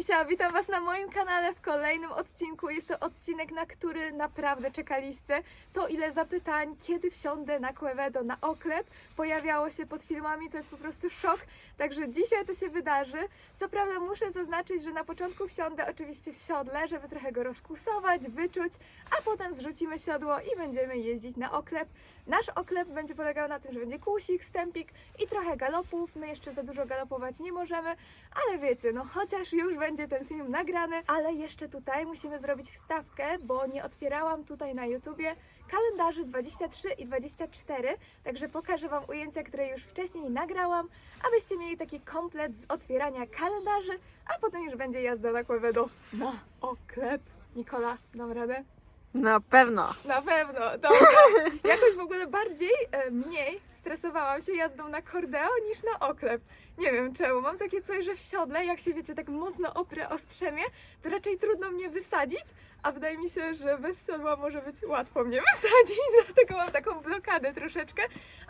Misia, witam Was na moim kanale w kolejnym odcinku. Jest to odcinek, na który naprawdę czekaliście. To ile zapytań, kiedy wsiądę na Quevedo, na oklep, pojawiało się pod filmami, to jest po prostu szok. Także dzisiaj to się wydarzy. Co prawda muszę zaznaczyć, że na początku wsiądę oczywiście w siodle, żeby trochę go rozkusować, wyczuć, a potem zrzucimy siodło i będziemy jeździć na oklep. Nasz oklep będzie polegał na tym, że będzie kłusik, stępik i trochę galopów. My jeszcze za dużo galopować nie możemy, ale wiecie, no chociaż już będzie ten film nagrany, ale jeszcze tutaj musimy zrobić wstawkę, bo nie otwierałam tutaj na YouTubie kalendarzy 23 i 24, także pokażę Wam ujęcia, które już wcześniej nagrałam, abyście mieli taki komplet z otwierania kalendarzy, a potem już będzie jazda na Quevedo na oklep. Nikola, dam radę? Na pewno. Na pewno, dobra. Jakoś w ogóle bardziej, e, mniej stresowałam się jazdą na kordeo niż na oklep. Nie wiem czemu. Mam takie coś, że w siodle, jak się wiecie, tak mocno oprę o strzemię, to raczej trudno mnie wysadzić, a wydaje mi się, że bez siodła może być łatwo mnie wysadzić, dlatego mam taką blokadę troszeczkę,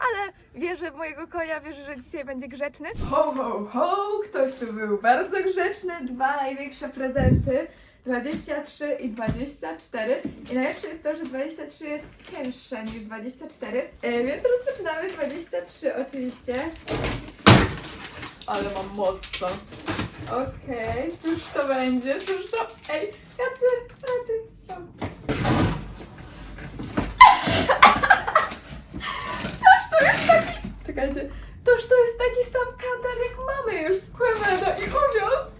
ale wierzę w mojego konia, wierzę, że dzisiaj będzie grzeczny. Ho, ho, ho! Ktoś tu był bardzo grzeczny. Dwa największe prezenty. 23 i 24. I najlepsze jest to, że 23 jest cięższe niż 24. E, więc rozpoczynamy 23 oczywiście. Ale mam mocno. Okej, cóż to będzie? Cóż to... Ej, jacy... Jacy... Toż to jest taki... Czekajcie. Toż to jest taki sam kantar jak mamy już z Quevedo i uwiózł.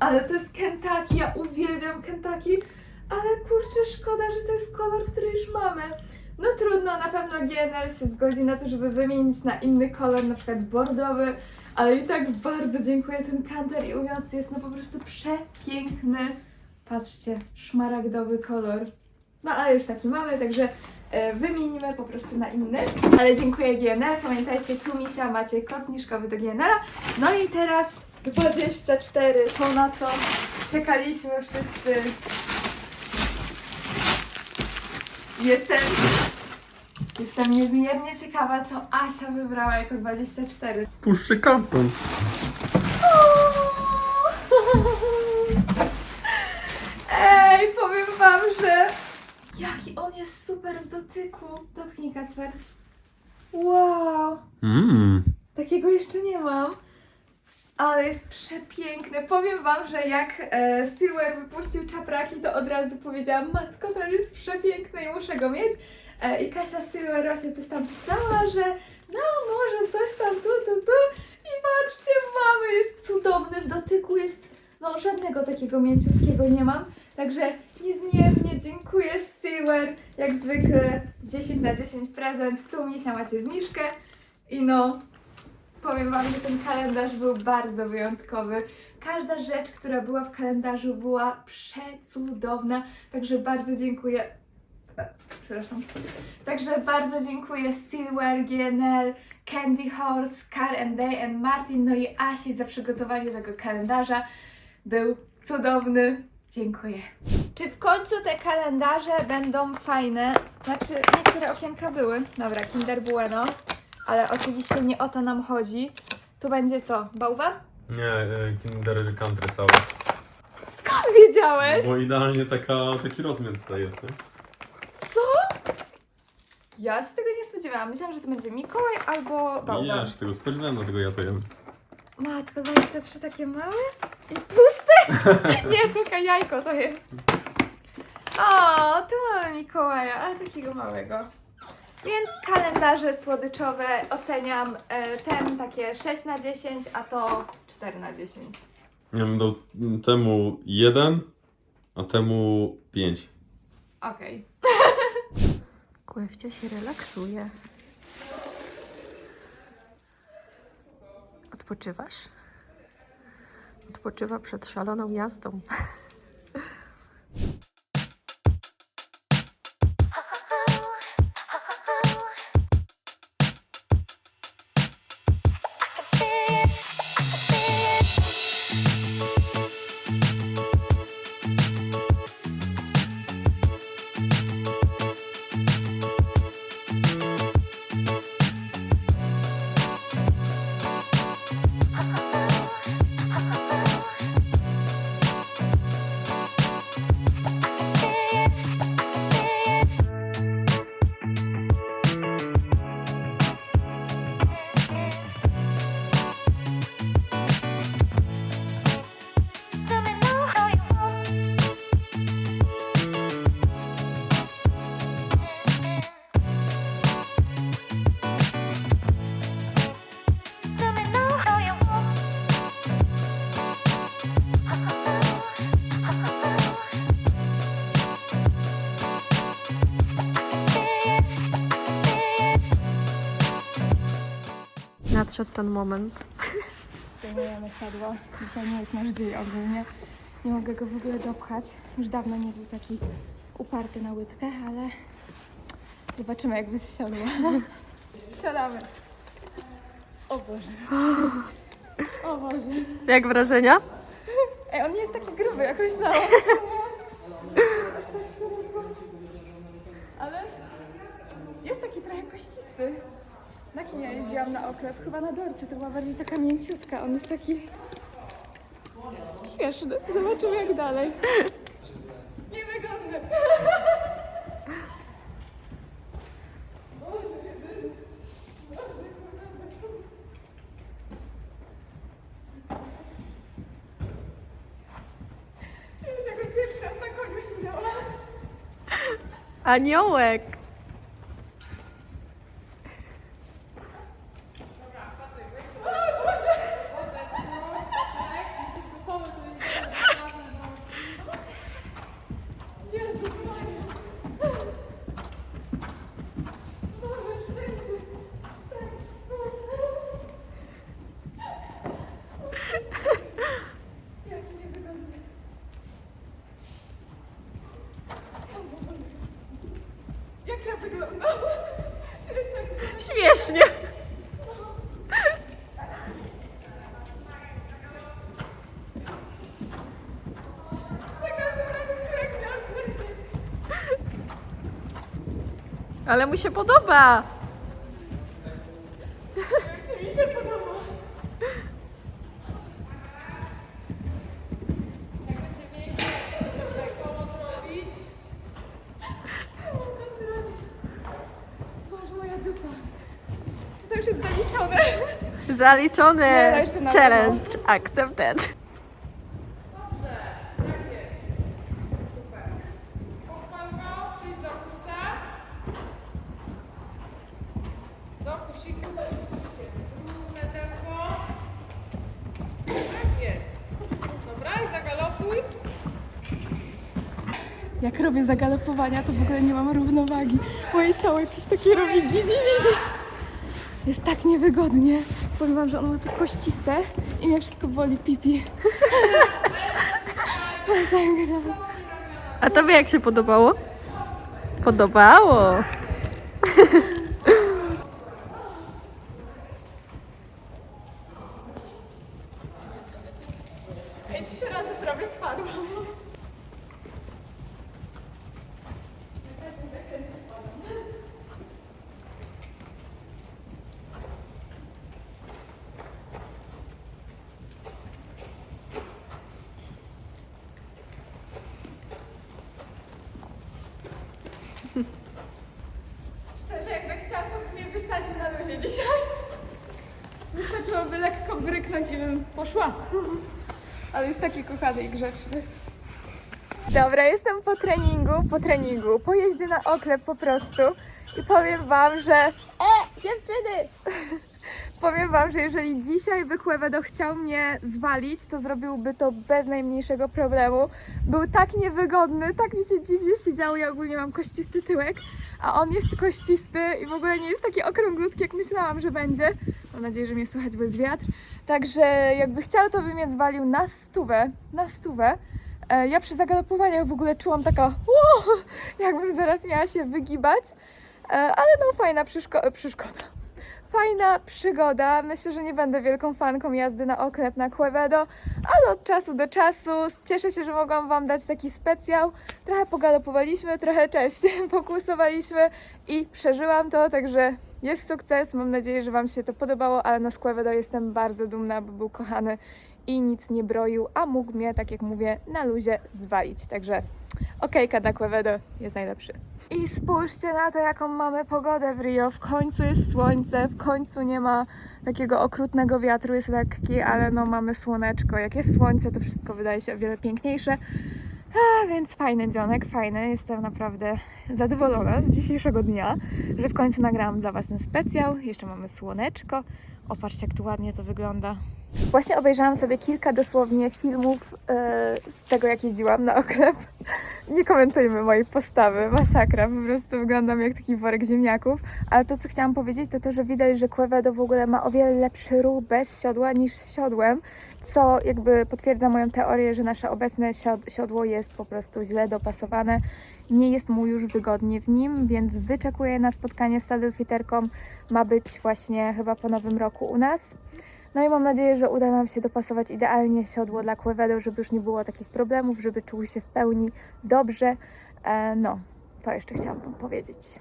Ale to jest Kentucky, ale kurczę, szkoda, że to jest kolor, który już mamy. No trudno, na pewno GNL się zgodzi na to, żeby wymienić na inny kolor, na przykład bordowy, ale i tak bardzo dziękuję, ten kanter i uwiąz jest no po prostu przepiękny. Patrzcie, szmaragdowy kolor. No ale już taki mamy, także e, wymienimy po prostu na inny. Ale dziękuję GNL, pamiętajcie, tu misia macie kod zniżkowy do GNL. No i teraz 24, to na co czekaliśmy wszyscy. Jestem, jestem niezmiernie ciekawa, co Asia wybrała jako 24. Puszczę karton. Ej, powiem wam, że jaki on jest super w dotyku. Dotknij Kacper. Wow. Mmm. Takiego jeszcze nie mam. Ale jest przepiękny. Powiem Wam, że jak e, wypuścił czapraki, to od razu powiedziałam, matko, to jest przepiękny i muszę go mieć. E, I Kasia Silver właśnie coś tam pisała, że no może coś tam tu, tu, tu. I patrzcie, mamy, jest cudowny w dotyku, jest, no żadnego takiego mięciutkiego nie mam. Także niezmiernie dziękuję Silver. Jak zwykle 10 na 10 prezent. Tu Misia macie zniżkę. I no, Powiem Wam, że ten kalendarz był bardzo wyjątkowy. Każda rzecz, która była w kalendarzu, była przecudowna. Także bardzo dziękuję. e, Przepraszam. Także bardzo dziękuję Silver, GNL, Candy Horse, Car and Day and Martin, no i Asi za przygotowanie tego kalendarza. Był cudowny. Dziękuję. Czy w końcu te kalendarze będą fajne? Znaczy, niektóre okienka były. Dobra, Kinder Bueno. Ale oczywiście nie o to nam chodzi. Tu będzie co? Bałwan? Nie, e, Kinder Country całe. Skąd wiedziałeś? Bo idealnie taka, taki rozmiar tutaj jest, nie? Co? Ja się tego nie spodziewałam. Myślałam, że to będzie Mikołaj albo Nie, bałwan. ja się tego spodziewałem, dlatego ja to jem. Matko, 23 takie małe i puste? nie, czekaj, jajko to jest. O, tu mamy Mikołaja, ale takiego małego. Więc kalendarze słodyczowe oceniam e, ten takie 6 na 10, a to 4 na 10. Ja bym dał temu jeden, a temu pięć. Okej. Kłewcio się relaksuje. Odpoczywasz? Odpoczywa przed szaloną jazdą. nadszedł ten moment. Zdejmujemy siodło. Dzisiaj nie jest nasz dzień ogólnie. Nie mogę go w ogóle dopchać. Już dawno nie był taki uparty na łydkę, ale zobaczymy jak bez siodła. Siadamy. O Boże. O Boże. Jak wrażenia? Ej, on nie jest taki gruby, jak myślałam. Ale jest taki trochę kościsty. Na kim ja jeździłam na oklep? Chyba na dorce, to była bardziej taka mięciutka. On jest taki śmieszny. Zobaczymy jak dalej. Niewygodny. Czuję się jakbym pierwszy raz na koniu siedziała. Aniołek! Jezus Maria. Boże święty. Tak, Jaki niewygodny. Jak ja wyglądam? Śmiesznie! Ale mu się podoba! Czy mi się podoba? Boże, moja dupa. Czy to już jest zaliczone? Zaliczony Nie, no jeszcze na challenge accepted. Pochwalko, przyjdź do kusa. Do kusiku. Równe tempo. Tak jest. Dobra, i zagalopuj. Jak robię zagalopowania, to w ogóle nie mam równowagi. Moje ciało jakieś takie robi gini Jest tak niewygodnie. Powiem wam, że ono ma to kościste i mnie wszystko boli pipi. A tobie jak się podobało? Podobało! Ej, trzy razy prawie spadłam. Szczerze, jakby chciał, to by mnie wysadził na luzie dzisiaj. Wystarczyłoby lekko bryknąć i bym poszła. Ale jest taki kochany i grzeczny. Dobra, jestem po treningu, po treningu, po jeździe na oklep po prostu i powiem wam, że... E, dziewczyny! powiem wam, że jeżeli dzisiaj by Quevedo chciał mnie zwalić, to zrobiłby to bez najmniejszego problemu. Był tak niewygodny, tak mi się dziwnie siedziało, ja ogólnie mam kościsty tyłek, a on jest kościsty i w ogóle nie jest taki okrąglutki, jak myślałam, że będzie. Mam nadzieję, że mnie słychać bez wiatr. Także jakby chciał, to by mnie zwalił na stówę, na stówę. E, Ja przy zagalopowaniach w ogóle czułam taka, wow, jakbym zaraz miała się wygibać, E, ale no fajna przyszko- przeszkoda. Fajna przygoda. Myślę, że nie będę wielką fanką jazdy na oklep na Quevedo, ale od czasu do czasu cieszę się, że mogłam Wam dać taki specjał. Trochę pogalopowaliśmy, trochę cześć, pokłusowaliśmy i przeżyłam to, także jest sukces. Mam nadzieję, że Wam się to podobało, ale na Quevedo jestem bardzo dumna, bo był kochany i nic nie broił, a mógł mnie, tak jak mówię, na luzie zwalić. Także okejka dla Quevedo jest najlepszy. I spójrzcie na to, jaką mamy pogodę w Rio. W końcu jest słońce, w końcu nie ma takiego okrutnego wiatru, jest lekki, ale no mamy słoneczko. Jak jest słońce, to wszystko wydaje się o wiele piękniejsze. Więc fajny dzionek, fajny. Jestem naprawdę zadowolona z dzisiejszego dnia, że w końcu nagrałam dla Was ten specjał. Jeszcze mamy słoneczko. Opatrzcie, jak tu ładnie to wygląda. Właśnie obejrzałam sobie kilka dosłownie filmów e, z tego, jak jeździłam na oklep. Nie komentujmy mojej postawy, masakra, po prostu wyglądam jak taki worek ziemniaków. Ale to, co chciałam powiedzieć, to to, że widać, że Quevedo w ogóle ma o wiele lepszy ruch bez siodła niż z siodłem, co jakby potwierdza moją teorię, że nasze obecne siod- siodło jest po prostu źle dopasowane. Nie jest mu już wygodnie w nim, więc wyczekuję na spotkanie z saddlefitterką. Ma być właśnie chyba po nowym roku u nas. No i mam nadzieję, że uda nam się dopasować idealnie siodło dla Quevedo, żeby już nie było takich problemów, żeby czuł się w pełni dobrze. E, no, to jeszcze chciałam Wam powiedzieć.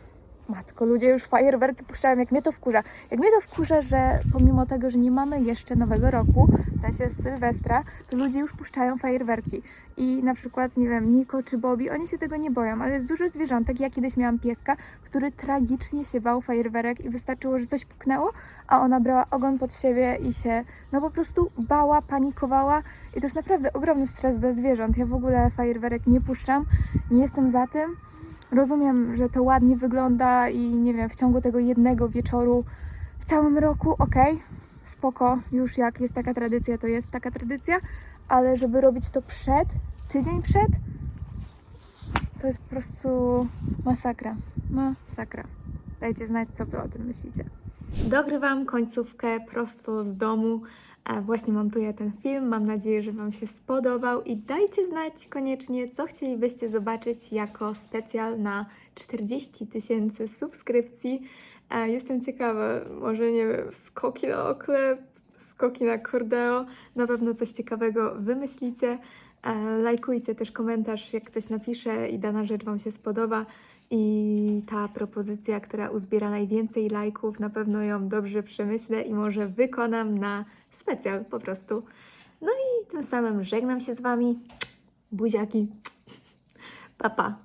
Matko, ludzie już fajerwerki puszczają, jak mnie to wkurza. Jak mnie to wkurza, że pomimo tego, że nie mamy jeszcze nowego roku, w sensie Sylwestra, to ludzie już puszczają fajerwerki. I na przykład, nie wiem, Niko czy Bobby, oni się tego nie boją, ale jest dużo zwierzątek. Ja kiedyś miałam pieska, który tragicznie się bał fajerwerek i wystarczyło, że coś puknęło, a ona brała ogon pod siebie i się, no po prostu bała, panikowała. I to jest naprawdę ogromny stres dla zwierząt. Ja w ogóle fajerwerek nie puszczam, nie jestem za tym. Rozumiem, że to ładnie wygląda i nie wiem, w ciągu tego jednego wieczoru w całym roku, okej, spoko, już jak jest taka tradycja, to jest taka tradycja, ale żeby robić to przed, tydzień przed, to jest po prostu masakra. Masakra. Dajcie znać, co wy o tym myślicie. Dogrywam końcówkę prosto z domu. Właśnie montuję ten film. Mam nadzieję, że Wam się spodobał i dajcie znać koniecznie, co chcielibyście zobaczyć jako specjal na 40 tysięcy subskrypcji. Jestem ciekawa, może nie wiem, skoki na oklep, skoki na kordeo. Na pewno coś ciekawego wymyślicie. Lajkujcie też komentarz, jak ktoś napisze i dana rzecz Wam się spodoba. I ta propozycja, która uzbiera najwięcej lajków, na pewno ją dobrze przemyślę i może wykonam na specjal po prostu. No i tym samym żegnam się z Wami. Buziaki. Pa, pa.